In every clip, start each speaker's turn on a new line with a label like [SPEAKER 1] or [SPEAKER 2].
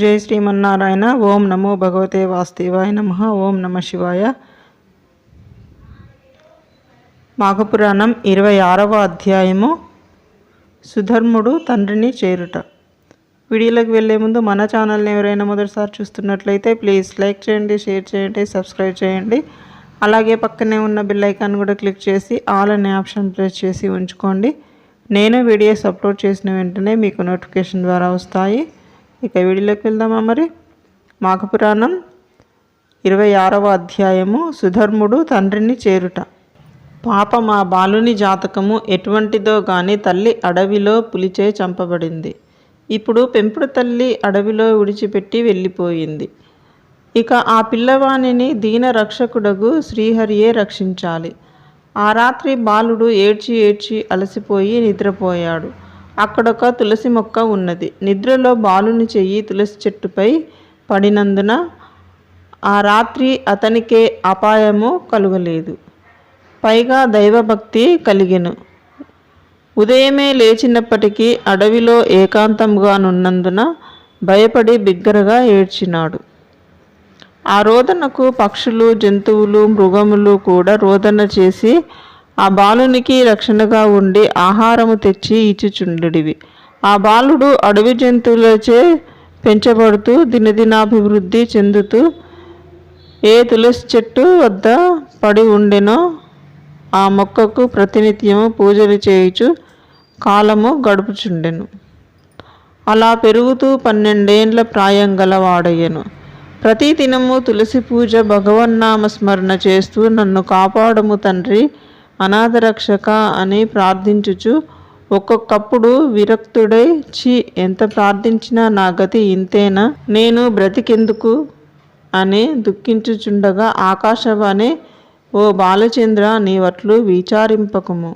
[SPEAKER 1] జై శ్రీమన్నారాయణ ఓం నమో భగవతే వాస్తేవాయ నమ ఓం నమ శివాయ. మాఘపురాణం ఇరవై ఆరవ అధ్యాయము. సుధర్ముడు తండ్రిని చేరుట. వీడియోలోకి వెళ్ళే ముందు మన ఛానల్ని ఎవరైనా మొదటిసారి చూస్తున్నట్లయితే ప్లీజ్ లైక్ చేయండి షేర్ చేయండి సబ్స్క్రైబ్ చేయండి. అలాగే పక్కనే ఉన్న బిల్ ఐకాన్ కూడా క్లిక్ చేసి ఆల్ అనే ఆప్షన్ ప్రెస్ చేసి ఉంచుకోండి. నేను వీడియోస్ అప్లోడ్ చేసిన వెంటనే మీకు నోటిఫికేషన్ ద్వారా వస్తాయి. ఇక వీడిలోకి వెళ్దామా మరి? మాఘపురాణం ఇరవై ఆరవ అధ్యాయము సుధర్ముడు తండ్రిని చేరుట. పాప మా బాలుని జాతకము ఎటువంటిదో గాని తల్లి అడవిలో పులిచే చంపబడింది. ఇప్పుడు పెంపుడు తల్లి అడవిలో విడిచిపెట్టి వెళ్ళిపోయింది. ఇక ఆ పిల్లవాణిని దీన రక్షకుడగు శ్రీహరియే రక్షించాలి. ఆ రాత్రి బాలుడు ఏడ్చి ఏడ్చి అలసిపోయి నిద్రపోయాడు. అక్కడొక తులసి మొక్క ఉన్నది. నిద్రలో బాలుని చెయ్యి తులసి చెట్టుపై పడినందున ఆ రాత్రి అతనికే అపాయము కలుగలేదు. పైగా దైవభక్తి కలిగెను. ఉదయమే లేచినప్పటికీ అడవిలో ఏకాంతంగానున్నందున భయపడి బిగ్గరగా ఏడ్చినాడు. ఆ రోదనకు పక్షులు జంతువులు మృగములు కూడా రోదన చేసి ఆ బాలునికి రక్షణగా ఉండి ఆహారము తెచ్చి ఇచ్చుచుండెడివి. ఆ బాలుడు అడవి జంతువులచే పెంచబడుతూ దినదినాభివృద్ధి చెందుతూ ఏ తులసి చెట్టు వద్ద పడి ఉండెనో ఆ మొక్కకు ప్రతినిత్యము పూజలు చేయుచు కాలము గడుపుచుండెను. అలా పెరుగుతూ పన్నెండేండ్ల ప్రాయం గలవాడయ్యను. ప్రతిదినము తులసి పూజ భగవన్నామ స్మరణ చేస్తూ నన్ను కాపాడము తండ్రి అనాథరక్షక అని ప్రార్థించుచు ఒక్కొక్కప్పుడు విరక్తుడై చి ఎంత ప్రార్థించినా నా గతి ఇంతేనా? నేను బ్రతికెందుకు? అని దుఃఖించుచుండగా ఆకాశవాణి ఓ బాలచంద్ర నీవట్లు విచారింపకము.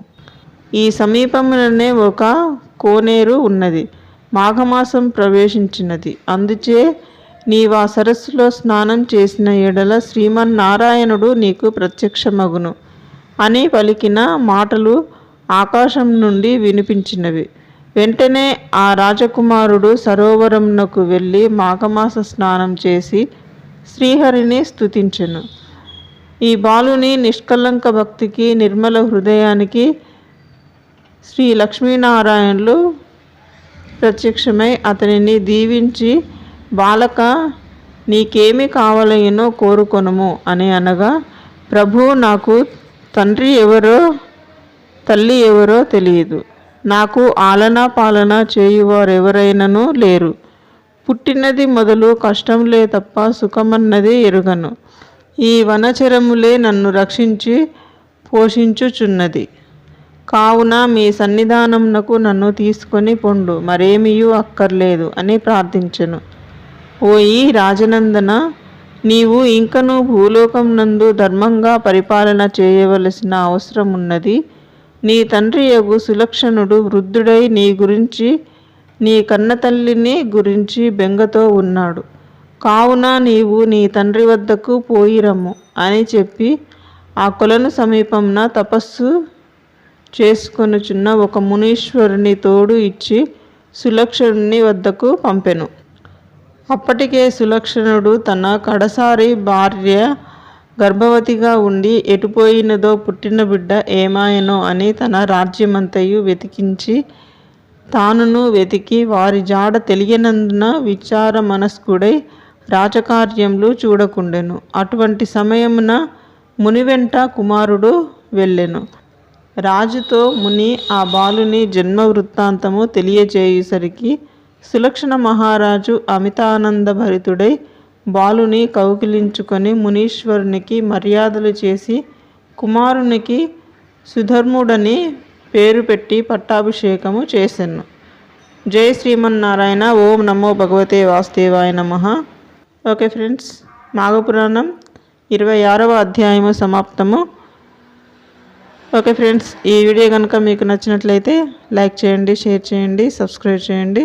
[SPEAKER 1] ఈ సమీపంలోనే ఒక కోనేరు ఉన్నది. మాఘమాసం ప్రవేశించినది. అందుచే నీవా సరస్సులో స్నానం చేసిన ఎడల శ్రీమన్నారాయణుడు నీకు ప్రత్యక్షమగును. అని పలికిన మాటలు ఆకాశం నుండి వినిపించినవి. వెంటనే ఆ రాజకుమారుడు సరోవరంనకు వెళ్ళి మాఘమాస స్నానం చేసి శ్రీహరిని స్థుతించెను ఈ బాలుని నిష్కలంక భక్తికి నిర్మల హృదయానికి శ్రీ లక్ష్మీనారాయణులు ప్రత్యక్షమై అతనిని దీవించి బాలక నీకేమి కావాలయ్యనో కోరుకొనుము అని అనగా ప్రభు నాకు తండ్రి ఎవరో తల్లి ఎవరో తెలియదు. నాకు ఆలనా పాలన చేయువారెవరైనను లేరు. పుట్టినది మొదలు కష్టంలే తప్ప సుఖమన్నది ఎరుగను. ఈ వనచరములే నన్ను రక్షించి పోషించుచున్నది. కావున మీ సన్నిధానంనకు నన్ను తీసుకొని పొండు. మరేమియూ అక్కర్లేదు అని ప్రార్థించను. ఓయి రాజనందన నీవు ఇంకను భూలోకం నందు ధర్మంగా పరిపాలన చేయవలసిన అవసరం ఉన్నది నీ తండ్రి యగు సులక్షణుడు వృద్ధుడై నీ గురించి నీ కన్నతల్లిని గురించి బెంగతో ఉన్నాడు. కావున నీవు నీ తండ్రి వద్దకు పోయిరమ్ము అని చెప్పి ఆ కొలను సమీపంన తపస్సు చేసుకొనుచున్న ఒక మునీశ్వరుని తోడు ఇచ్చి సులక్షణుని వద్దకు పంపెను. అప్పటికే సులక్షణుడు తన కడసారి భార్య గర్భవతిగా ఉండి ఎటుపోయినదో పుట్టిన బిడ్డ ఏమాయనో అని తన రాజ్యమంతయు వెతికించి తానును వెతికి వారి జాడ తెలియనందున విచార మనస్కుడై రాజకార్యములు చూడకుండెను. అటువంటి సమయమున ముని వెంట కుమారుడు వెళ్ళెను. రాజుతో ముని ఆ బాలుని జన్మ వృత్తాంతము తెలియజేయుసరికి సులక్షణ మహారాజు అమితానందభరితుడై బాలుని కౌకిలించుకొని మునీశ్వరునికి మర్యాదలు చేసి కుమారునికి సుధర్ముడని పేరు పెట్టి పట్టాభిషేకము చేశాను జై శ్రీమన్నారాయణ. ఓం నమో భగవతే వాసుదేవాయ నమ. ఓకే ఫ్రెండ్స్ మాఘపురాణం ఇరవై ఆరవ అధ్యాయము సమాప్తము. ఓకే ఫ్రెండ్స్ ఈ వీడియో కనుక మీకు నచ్చినట్లయితే లైక్ చేయండి షేర్ చేయండి సబ్స్క్రైబ్ చేయండి.